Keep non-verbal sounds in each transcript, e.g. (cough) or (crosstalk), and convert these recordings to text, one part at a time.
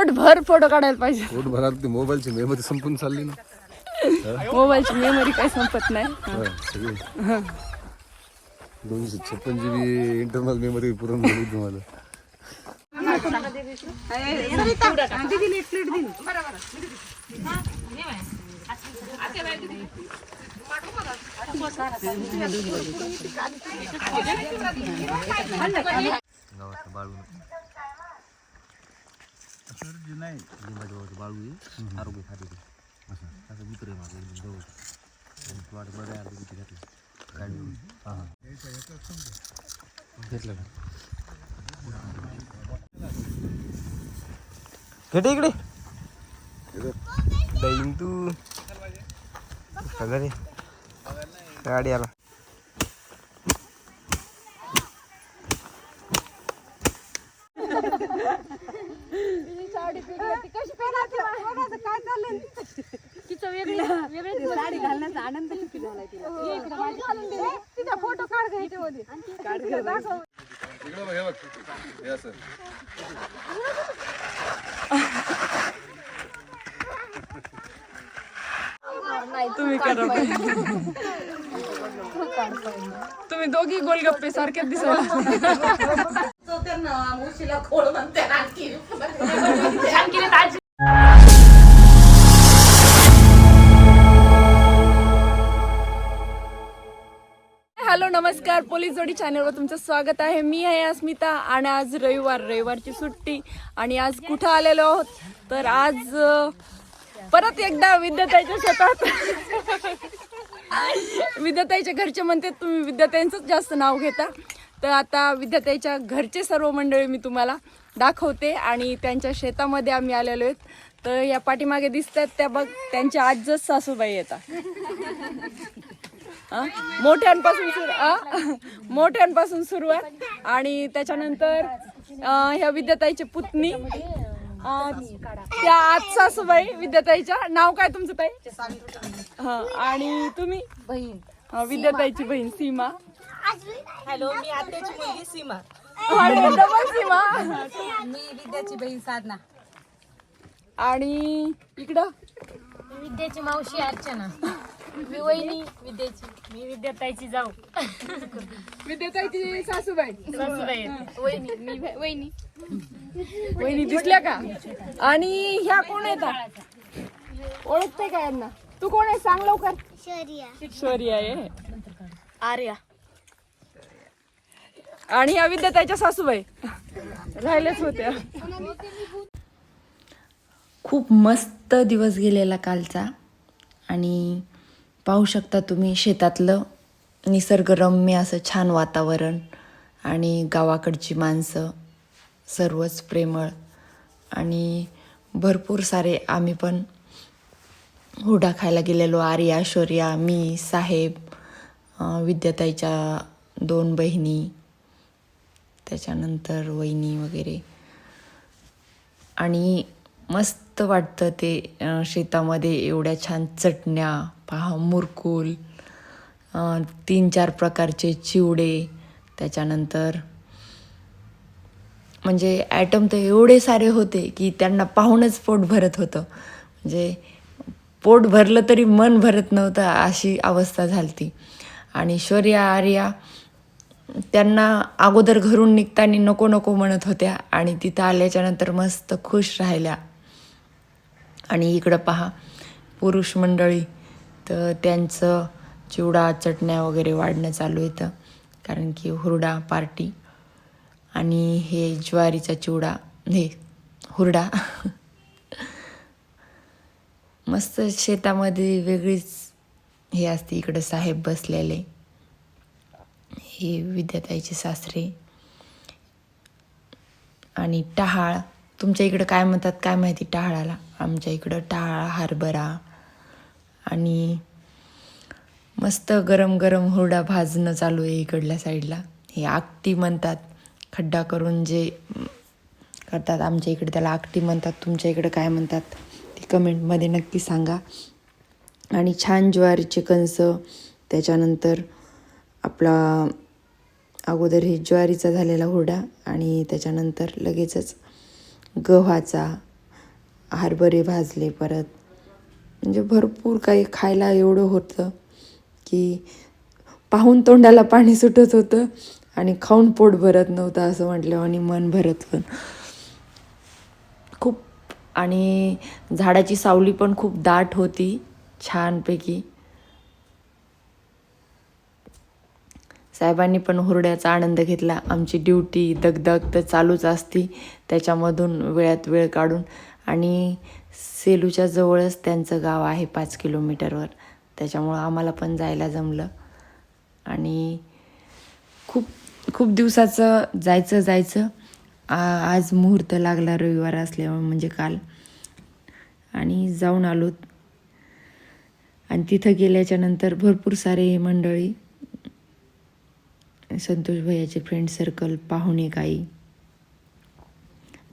पोटभर फोटो काढायला पाहिजे. पोट भरात ते मोबाईलची मेमरी संपून चालली ना. (laughs) मोबाईलची मेमरी काही संपत नाही. सगळी. दोनशे छप्पन जी बी इंटरनल मेमरी पूर्ण झाली तुम्हाला. गावातलं बाळू लिंबाजवळचं बाळू आहे आरोग्य खाते असं मित्र आहे माझं एकदम जवळ प्लॉट बघायला घातलं हां हां घेतलं का घेते इकडे. जाईन तू. सगळं रे. गाडी आला साडी घालण्याचा आनंद किती झालाय तिला फोटो काढ घ्यायचे मध्ये इकडं बघ, हे बघ. हे असं. तुम्ही करा. तुम्ही दोघी गोलगप्पे सारखेच दिसायला. हॅलो नमस्कार. पोलीस जोडी चॅनलवर तुमचं स्वागत आहे. मी आहे अस्मिता आणि आज रविवार. रविवारची सुट्टी आणि आज कुठं आलेलो आहोत? तर आज परत एकदा विद्याताईच्या शेतात. विद्याताईच्या घरचे म्हणते तुम्ही विद्याताईंचंच जास्त नाव घेता. तर आता विद्याताईच्या घरचे सर्व मंडळी मी तुम्हाला दाखवते आणि त्यांच्या शेतामध्ये आम्ही आलेलो आहेत. तर या पाठीमागे दिसतात त्या बघ त्यांच्या आजच सासूबाई येतात. मोठ्यांपासून सुरू मोठ्यांपासून सुरुवात. आणि त्याच्यानंतर ह्या विद्याताईचे पुतणी. अं, त्या आज सासूबाई विद्याताईच्या. नाव काय तुमचं ताई? हा आणि तुम्ही? बहीण. विद्याताईची बहीण सीमा. हॅलो मी आत्याची मुलगी सीमा. आणि सीमा. मी विद्याची बहीण साधना. आणि इकडं? विद्याची मावशी अर्चना. मी वहिनी विद्याची. मी विद्याताईची जाऊ. विद्याताईची सासूबाई. सासूबाई. वहिनी. मी भे- वहिनी. वहिनी दिसल्या का? आणि ह्या कोण येतात ओळखते का यांना? तू कोण आहे? सांग लवकर. शौर्या. आहे. आर्या. आणि ह्या विद्याताईच्या सासूबाई. राहिलेच होत्या. खूप मस्त दिवस गेलेला कालचा. आणि पाहू शकता तुम्ही शेतातलं निसर्गरम्य असं छान वातावरण आणि गावाकडची माणसं सर्वच प्रेमळ. आणि भरपूर सारे आम्ही पण हुडा खायला गेलेलो. आर्या शौर्या मी साहेब विद्याताईच्या दोन बहिणी त्याच्यानंतर वहिनी वगैरे. आणि मस्त वाटतं ते शेतामध्ये एवढ्या छान चटण्या पहा मुरकूल तीन चार प्रकारचे चिवडे त्याच्यानंतर म्हणजे ॲटम तर एवढे सारे होते की त्यांना पाहूनच पोट भरत होतं. म्हणजे पोट भरलं तरी मन भरत नव्हतं अशी अवस्था झाली आणि शौर्या आर्या त्यांना अगोदर घरून निघताना नको नको म्हणत होत्या आणि तिथं आल्याच्यानंतर मस्त खुश राहिल्या. आणि इकडं पहा पुरुष मंडळी तर त्यांचं चिवडा चटण्या वगैरे वाढणं चालू येतं कारण की हुरडा पार्टी आणि हे ज्वारीचा चिवडा हे हुरडा. (laughs) मस्त शेतामध्ये वेगळीच हे असते इकडं साहेब बसलेले. हे विद्याताईचे सासरे. आणि टहाळ. तुमच्या इकडं काय म्हणतात काय माहिती? टाळाला आमच्या इकडं टाळा हरभरा आणि मस्त गरम गरम हुरडा भाजणं चालू आहे इकडल्या साईडला. हे आकटी म्हणतात. खड्डा करून जे करतात आमच्या इकडे त्याला आकटी म्हणतात. तुमच्या इकडं काय म्हणतात ते कमेंटमध्ये नक्की सांगा. आणि छान ज्वारीचे कणस त्याच्यानंतर आपला अगोदर हे ज्वारीचा झालेला हुरडा आणि त्याच्यानंतर लगेचच गव्हाचा हरभरे भाजले परत. म्हणजे भरपूर काही खायला एवढं होतं की पाहून तोंडाला पाणी सुटत होतं आणि खाऊन पोट भरत नव्हतं असं म्हटलं आणि मन भरत पण. खूप आणि झाडाची सावली पण खूप दाट होती छानपैकी. साहेबांनी पण हुरड्याचा आनंद घेतला. आमची ड्युटी दगदग तर चालूच असती. त्याच्यामधून वेळात वेळ काढून. आणि सेलूच्या जवळच त्यांचं गाव आहे पाच किलोमीटरवर. त्याच्यामुळं आम्हाला पण जायला जमलं. आणि खूप खूप दिवसाचं जायचं जायचं. आ- आज मुहूर्त लागला रविवार असल्यामुळे म्हणजे काल. आणि जाऊन आलो आणि तिथं गेल्याच्यानंतर भरपूर सारे मंडळी संतोष भैयाचे फ्रेंड सर्कल पाहुणे काही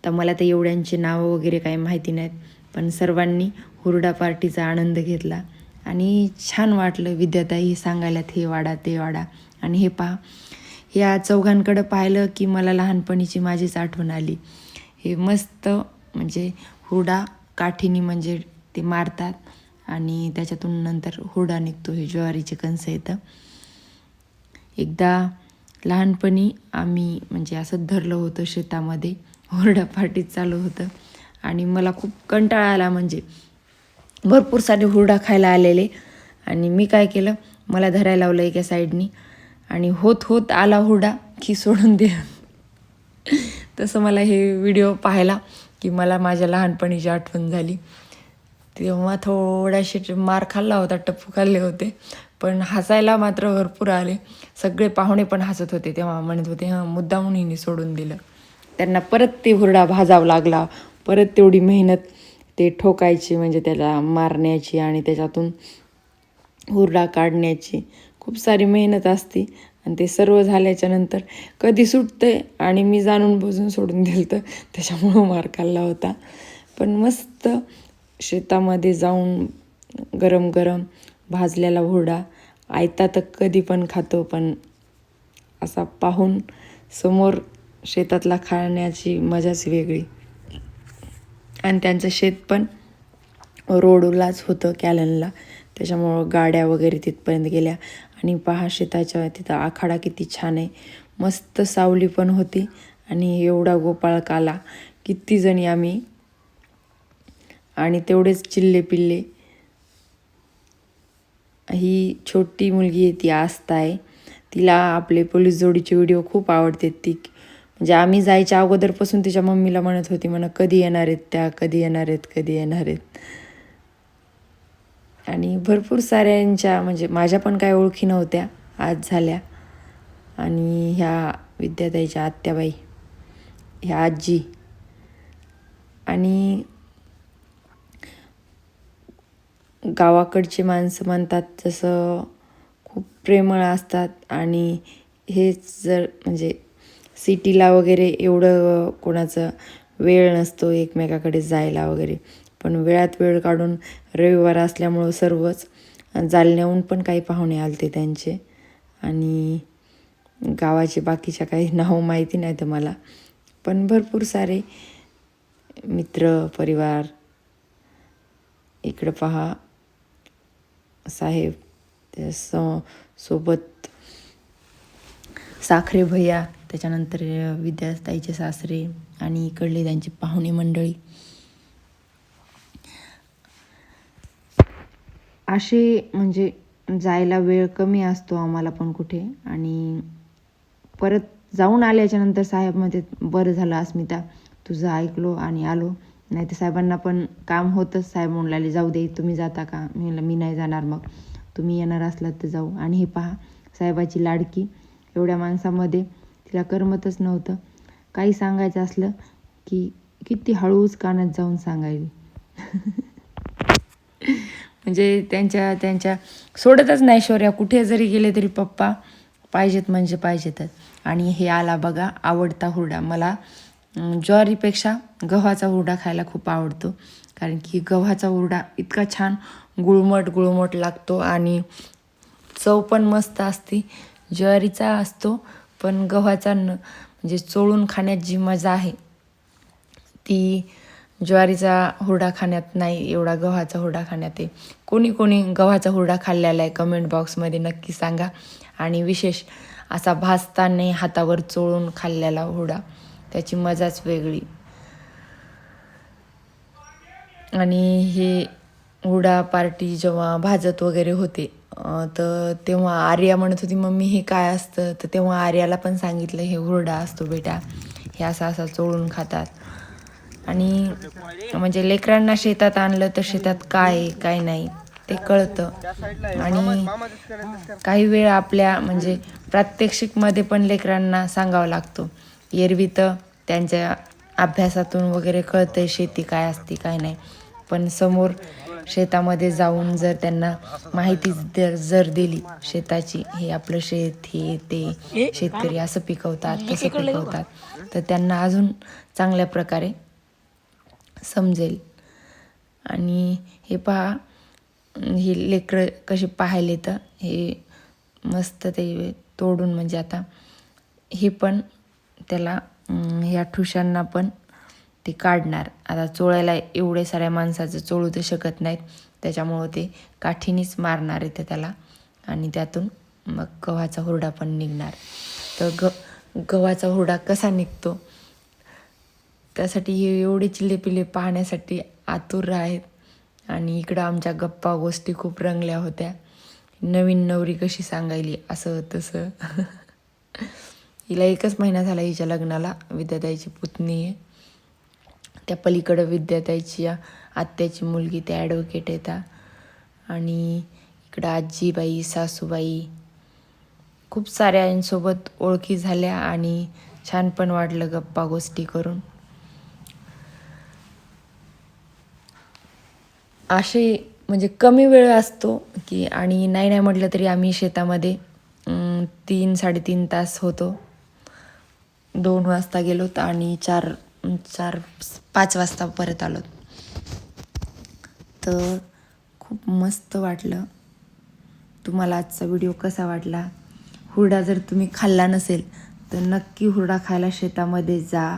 तर मला तर एवढ्यांची नावं वगैरे काही माहिती नाहीत पण सर्वांनी हुरडा पार्टीचा आनंद घेतला. आणि छान वाटलं विद्याताई सांगायलात हे वाडा ते वाडा. आणि हे पहा या चौघांकडं पाहिलं की मला लहानपणीची माझीच आठवण आली. हे मस्त म्हणजे हुरडा काठीनी म्हणजे ते मारतात आणि त्याच्यातून नंतर हुरडा निघतो हे ज्वारीचे कणसं येतं एकदा लहानपणी आम्ही म्हणजे असं धरलं होतं शेतामध्ये हुरडा पार्टीत चालू होतं. आणि मला खूप कंटाळा आला म्हणजे भरपूर सारे हुरडा खायला आलेले. आणि मी काय केलं मला धरायला लावलं एका साईडनी. आणि होत होत आला हुरडा की सोडून दे. तसं मला हे व्हिडिओ पाहायला की मला माझ्या लहानपणीची आठवण झाली. तेव्हा थोडाशी मार खाल्ला होता टप्पू खाल्ले होते. पण हसायला मात्र भरपूर आले. सगळे पाहुणे पण हसत होते तेव्हा म्हणत होते हां मुद्दामून हिने सोडून दिलं. त्यांना परत ते हुरडा भाजावा लागला. परत तेवढी मेहनत ते ठोकायची म्हणजे त्याला मारण्याची आणि त्याच्यातून हुरडा काढण्याची. खूप सारी मेहनत असते आणि ते सर्व झाल्याच्यानंतर कधी सुटते आणि मी जाणून बुजून सोडून दिलं तर त्याच्यामुळं मार खाल्ला होता. पण मस्त शेतामध्ये जाऊन गरम गरम भाजलेला हुरडा आयता तर कधी पण खातो पण असा पाहून समोर शेतातला खाण्याची मजाच वेगळी. आणि त्यांचं शेत पण रोडलाच होतं कॅलनला त्याच्यामुळं गाड्या वगैरे तिथपर्यंत गेल्या. आणि पहा शेताच्या तिथं आखाडा किती छान आहे. मस्त सावली पण होती. आणि एवढा गोपाळ काला किती जणी आम्ही. आणि तेवढेच चिल्ले पिल्ले. ही छोटी मुलगी आहे ती आस्था आहे. तिला आपले पोलीस जोडीचे व्हिडिओ खूप आवडते ती म्हणजे आम्ही जायच्या अगोदरपासून तिच्या मम्मीला म्हणत होती म्हणा कधी येणार आहेत त्या? कधी येणार आहेत? कधी येणार आहेत? आणि भरपूर साऱ्यांच्या म्हणजे माझ्या पण काय ओळखी नव्हत्या आज झाल्या. आणि ह्या विद्याताईच्या आत्याबाई ह्या आजी. आणि गावाकडची माणसं म्हणतात जसं खूप प्रेमळ असतात आणि हेच जर म्हणजे सिटीला वगैरे एवढं कोणाचं वेळ नसतो एकमेकाकडे जायला वगैरे. पण वेळात वेळ काढून रविवार असल्यामुळं सर्वच जालन्याहून पण काही पाहुणे आलते त्यांचे. आणि गावाचे बाकीच्या काही नाव माहिती नाही तर मला. पण भरपूर सारे मित्र परिवार इकडं पहा. साहेब त्या सोबत साखरे भैया त्याच्यानंतर विद्याताईचे सासरे आणि इकडले त्यांची पाहुणे मंडळी. असे म्हणजे जायला वेळ कमी असतो आम्हाला पण कुठे आणि परत जाऊन आल्याच्यानंतर साहेबमध्ये बरं झालं अस्मिता तुझं ऐकलो आणि आलो. नाही तर साहेबांना पण काम होतंच. साहेब म्हणले जाऊ दे तुम्ही जाता का? मी म्हणलं मी नाही जाणार मग. तुम्ही येणार असलात तर जाऊ. आणि हे पहा साहेबाची लाडकी एवढ्या माणसामध्ये तिला करमतच नव्हतं. काही सांगायचं असलं की किती हळूच कानात जाऊन सांगायली. (laughs) म्हणजे त्यांच्या त्यांच्या सोडतच नाही शौर्या. कुठे जरी गेले तरी पप्पा पाहिजेत म्हणजे पाहिजेतच. आणि हे आला बघा आवडता हुरडा. मला ज्वारीपेक्षा गव्हाचा हुरडा खायला खूप आवडतो. कारण की गव्हाचा हुरडा इतका छान गुळमट गुळमट लागतो आणि चव पण मस्त असते. ज्वारीचा असतो पण गव्हाचा न म्हणजे चोळून खाण्यात जी मजा आहे ती ज्वारीचा हुरडा खाण्यात नाही एवढा गव्हाचा हुरडा खाण्यात आहे. कोणी कोणी गव्हाचा हुरडा खाल्लेला आहे कमेंट बॉक्समध्ये नक्की सांगा. आणि विशेष असा भाजताना हातावर चोळून खाल्लेला हुरडा. त्याची मजाच वेगळी. आणि हे हुडा पार्टी जेव्हा भाजत वगैरे होते तर तेव्हा आर्या म्हणत होती मम्मी हे काय असतं? तर तेव्हा आर्याला पण सांगितलं हे हुरडा असतो बेटा हे असं असं चोळून खातात. आणि म्हणजे लेकरांना शेतात आणलं तर शेतात काय काय नाही ते कळतं. आणि काही वेळ आपल्या म्हणजे प्रात्यक्षिकमध्ये पण लेकरांना सांगावं लागतो एरवी तर त्यांच्या अभ्यासातून वगैरे कळतंय शेती काय असते काय नाही. पण समोर शेतामध्ये जाऊन जर त्यांना माहिती जर जर दिली शेताची हे आपलं शेत हे ते शेतकरी असं पिकवतात तसं पिकवतात. तर त्यांना अजून चांगल्या प्रकारे समजेल. आणि हे पहा हे लेकरं कसे पाहिले तर हे मस्त ते तोडून म्हणजे आता हे पण त्याला ह्या ठुशांना पण ते काढणार. आता चोळायला एवढे साऱ्या माणसाचं चोळू ते शकत नाहीत. त्याच्यामुळं ते काठीनीच मारणार आहे त्याला. आणि त्यातून मग गव्हाचा हुरडा पण निघणार. तर ग गव्हाचा हुरडा कसा निघतो? त्यासाठी हे एवढे चिल्लेपिल्ले पाहण्यासाठी आतुर आहेत. आणि इकडं आमच्या गप्पा गोष्टी खूप रंगल्या होत्या. नवीन नवरी कशी सांगायली? असं तसं. (laughs) हिला एकच महिना झाला हिच्या लग्नाला विद्याताईची पुतणी आहे. त्या पलीकडं विद्याताईची आत्याची मुलगी त्या ॲडव्होकेट येतात आणि इकडं आजीबाई सासूबाई खूप साऱ्यांसोबत ओळखी झाल्या आणि छान पण वाटलं गप्पा गोष्टी करून. असे म्हणजे कमी वेळ असतो की आणि नाही नाही म्हटलं तरी आम्ही शेतामध्ये तीन साडेतीन तास होतो. दोन वाजता गेलोत आणि चार चार पाच वाजता परत आलो. तर खूप मस्त वाटलं. तुम्हाला आजचा व्हिडिओ कसा वाटला? हुरडा जर तुम्ही खाल्ला नसेल तर नक्की हुरडा खायला शेतामध्ये जा.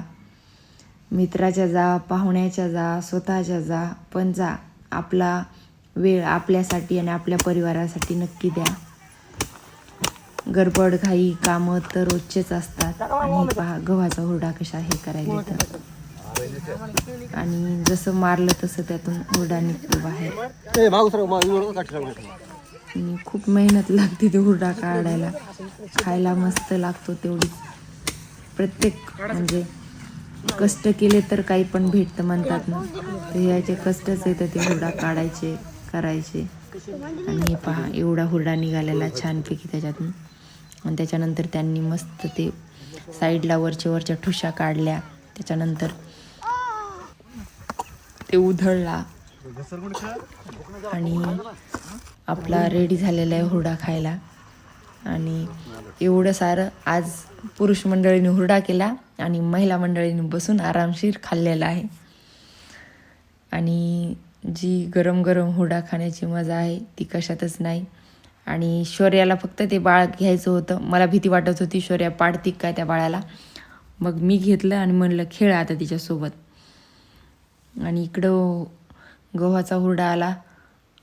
मित्राच्या जा पाहुण्याच्या जा स्वतःच्या जा पण जा. आपला वेळ आपल्यासाठी आणि आपल्या परिवारासाठी नक्की द्या. गडबड घाई कामं तर रोजचेच असतात. आणि पहा गव्हाचा हुरडा कशा हे करायला तर आणि जसं मारलं तसं त्यातून हुरडा निघतो बाहेर. आणि खूप मेहनत लागते ते हुरडा काढायला. खायला मस्त लागतो तेवढीच प्रत्येक म्हणजे कष्ट केले तर काही पण भेटतं म्हणतात ना. तर याचे कष्टच येतं ते हुरडा काढायचे करायचे. आणि हे पहा एवढा हुरडा निघालेला छानपैकी त्याच्यातून. आणि त्याच्यानंतर त्यांनी मस्त ते साईडला वरच्या वरच्या ठुशा काढल्या. त्याच्यानंतर ते उधळला. आणि आपला रेडी झालेला आहे हुरडा खायला. आणि एवढं सारं आज पुरुष मंडळीने हुरडा केला आणि महिला मंडळीने बसून आरामशीर खाल्लेला आहे. आणि जी गरम गरम हुरडा खाण्याची मजा आहे ती कशातच नाही. आणि शौर्याला फक्त ते बाळ घ्यायचं होतं. मला भीती वाटत होती शौर्या पाडती काय त्या बाळाला. मग मी घेतलं आणि म्हणलं खेळ आता तिच्यासोबत. आणि इकडं गव्हाचा हुरडा आला.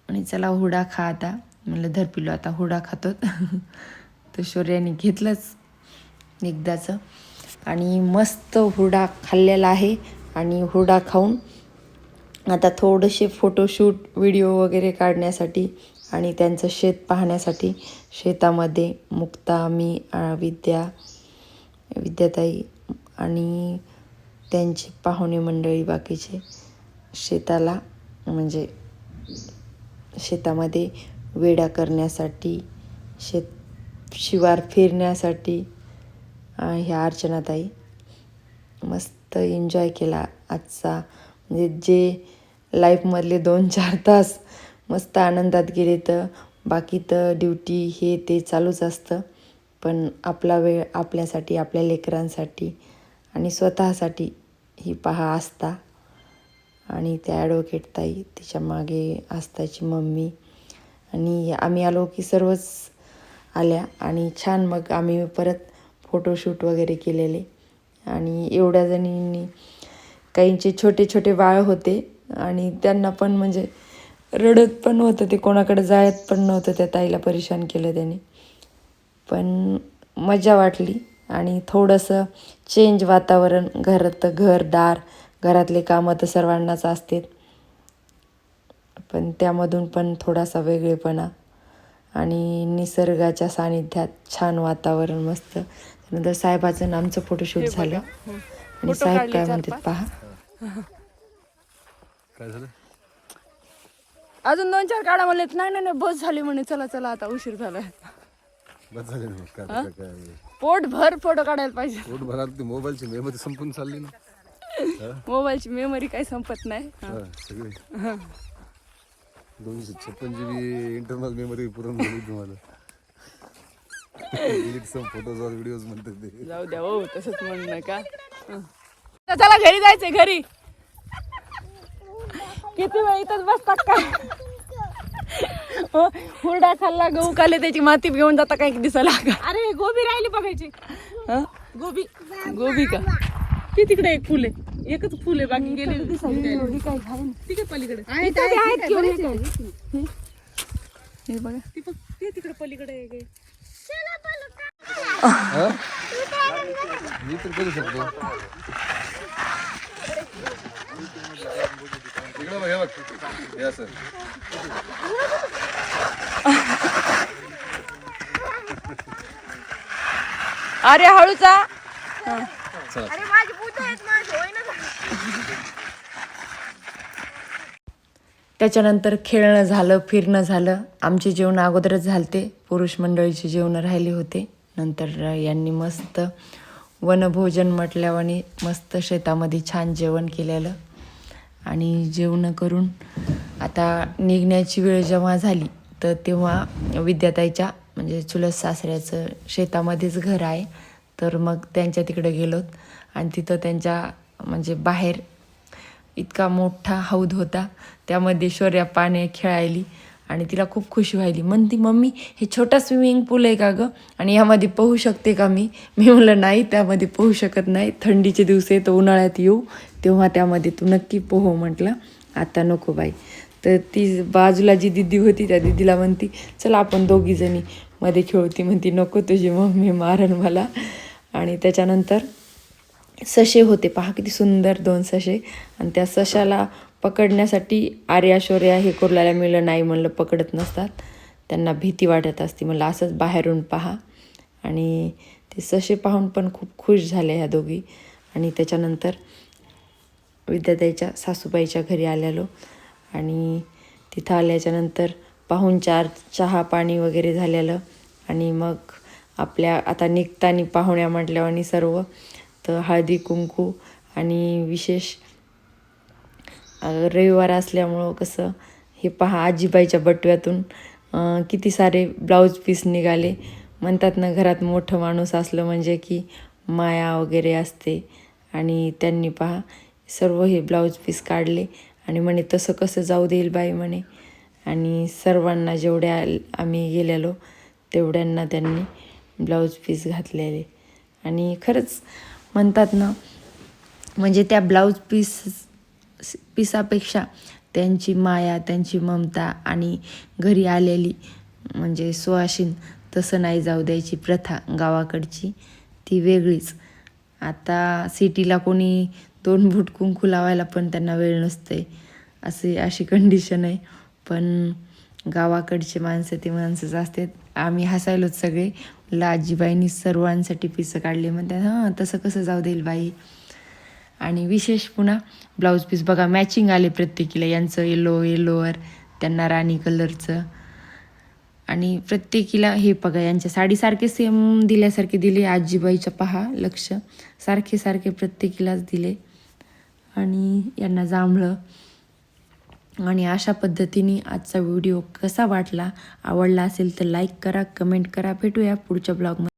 आणि चला हुरडा खा आता. म्हणलं धर पिलो आता हुरडा खातो. (laughs) तर शौर्याने घेतलंच एकदाचं. आणि मस्त हुरडा खाल्लेला आहे. आणि हुरडा खाऊन आता थोडेसे फोटोशूट व्हिडिओ वगैरे काढण्यासाठी आणि त्यांचं शेत पाहण्यासाठी शेतामध्ये मुक्ता मी विद्या विद्याताई आणि त्यांची पाहुणे मंडळी बाकीचे शेताला म्हणजे शेतामध्ये वेढा करण्यासाठी शेत शिवार फिरण्यासाठी ह्या अर्चनाताई मस्त एन्जॉय केला आजचा. म्हणजे जे लाईफमधले दोन चार तास मस्त आनंदात गेले तर. बाकी तर ड्युटी हे ते चालूच असतं. पण आपला वेळ आपल्यासाठी आपल्या लेकरांसाठी आणि स्वतःसाठी ही पहा आस्था. आणि त्या ॲडव्होकेट ताई तिच्यामागे आस्थाची मम्मी. आणि आम्ही आलो की सर्वच आल्या आणि छान मग आम्ही परत फोटोशूट वगैरे केलेले. आणि एवढ्या जणींनी काहींचे छोटे छोटे बाळ होते. आणि त्यांना पण म्हणजे रडत पण होतं ते कोणाकडे जायत पण नव्हतं त्या ताईला परेशान केलं त्याने. पण मजा वाटली आणि थोडंसं चेंज वातावरण घरात घरदार घरातले कामं तर सर्वांनाच असते पण त्यामधून पण थोडासा वेगळेपणा आणि निसर्गाच्या सानिध्यात छान वातावरण मस्त. त्यानंतर साहेबाचं आणि आमचं फोटोशूट झालं. आणि साहेब काय म्हणतात पहा. काय झालं? अजून दोन चार काढा म्हणलेत नाही नाही नाही, बस झाली म्हणे चला चला आता उशीर झालाय बस झाले ना मग काय आता काय पोट भर फोटो काढायला पाहिजे. पोट भरात ती मोबाईलची मेमरी संपून चालली ना. मोबाईलची मेमरी काही संपत नाही. हा, सगळे. दोनशे छप्पन जी बी इंटरनल मेमरी पुरण झाली तुम्हाला. फोटोज व्हिडिओज म्हणतात ते. जाऊ द्या हो तसंच म्हणणं का? हं. चला घरी जायचंय घरी. किती वेळ इथंच बसतात का? हो हुरडा खाल्ला गहू खाल्ले त्याची माती घेऊन जाता काय दिसायला? का अरे गोबी राहिली बघायची? गोबी. गोबी का? ती तिकडे एक फुल. आहे एकच फुल आहे बाकी गेले. तिकडे पलीकडे. हे? बघा. ती बघ, ते तिकडे पलीकडे. मी तर करू शकतो. इकडं बघ, हे बघ. हे असं. अरे हळूचा. त्याच्यानंतर खेळणं झालं फिरणं झालं. आमचे जेवण अगोदरच झालते. पुरुष मंडळीचे जेवणं राहिले होते. नंतर यांनी मस्त वनभोजन म्हटल्यावानी मस्त शेतामध्ये छान जेवण केलेलं. आणि जेवणं करून आता निघण्याची वेळ जेव्हा झाली तर तेव्हा विद्याताईच्या म्हणजे चुलत सासऱ्याचं शेतामध्येच घर आहे. तर मग त्यांच्या तिकडे गेलोत आणि तिथं त्यांच्या म्हणजे बाहेर इतका मोठा हौद होता. त्यामध्ये शौर्या पाणी खेळायली. आणि तिला खूप खुशी व्हायली. म्हणती मम्मी हे छोटा स्विमिंग पूल आहे का गं? आणि यामध्ये पोहू शकते का मी? मी म्हणलं नाही त्यामध्ये पोहू शकत नाही. थंडीचे दिवस आहे तर उन्हाळ्यात येऊ. तेव्हा त्यामध्ये तू नक्की पोहो म्हटलं. आता नको बाई. तर ती बाजूला जी दिदी होती त्या दिदीला म्हणती चला आपण दोघीजणी मध्ये खेळती म्हणती नको तुझी मम्मी मारण मला. आणि त्याच्यानंतर सशे होते. पहा किती सुंदर दोन सशे आणि त्या सशाला पकडण्यासाठी आर्याशौर्या हे कुर्ल्याला मिळलं नाही म्हणलं पकडत नसतात. त्यांना भीती वाटत असते म्हणलं असंच बाहेरून पहा. आणि ते ससे पाहून पण खूप खुश झाले ह्या दोघी. आणि त्याच्यानंतर विद्याताईच्या सासूबाईच्या घरी आलेलो. आणि तिथं आल्याच्यानंतर पाहून चार चहा पाणी वगैरे झालेलं. आणि मग आपल्या आता निघताना पाहुण्या म्हटल्यावर आणि सर्व. तर हळदी कुंकू आणि विशेष रविवार असल्यामुळं कसं हे पहा आजीबाईच्या बटव्यातून किती सारे ब्लाऊज पीस निघाले. म्हणतात ना घरात मोठं माणूस असलं म्हणजे की माया वगैरे असते. आणि त्यांनी पहा सर्व हे ब्लाऊज पीस काढले आणि म्हणे तसं कसं जाऊ देईल बाई म्हणे. आणि सर्वांना जेवढ्या आम्ही गेलेलो तेवढ्यांना त्यांनी ब्लाऊज पीस घातलेले. आणि खरंच म्हणतात ना म्हणजे त्या ब्लाऊज पीस पिसापेक्षा त्यांची माया त्यांची ममता आणि घरी आलेली म्हणजे सुवाशीन तसं नाही जाऊ द्यायची प्रथा गावाकडची. ती वेगळीच. आता सिटीला कोणी दोन बुट कुंकू लावायला पण त्यांना वेळ नसते असे अशी कंडिशन आहे. पण गावाकडचे माणसं ते माणसंच असतात. आम्ही हसायलोच सगळे. म्हणलं आजीबाईंनी सर्वांसाठी पिसं काढले म्हणतात हां तसं कसं जाऊ देईल बाई? आणि विशेष पुन्हा ब्लाऊज पीस बघा मॅचिंग आले प्रत्येकीला. यांचं येलो येलोवर त्यांना राणी कलरचं आणि प्रत्येकीला हे बघा यांच्या साडीसारखे सेम दिल्यासारखे दिले. आजीबाईच्या पहा लक्ष. सारखे सारखे प्रत्येकीलाच दिले. आणि यांना जांभळं. आणि अशा पद्धतीने आजचा व्हिडिओ कसा वाटला आवडला असेल तर लाईक करा कमेंट करा. भेटूया पुढच्या ब्लॉगमध्ये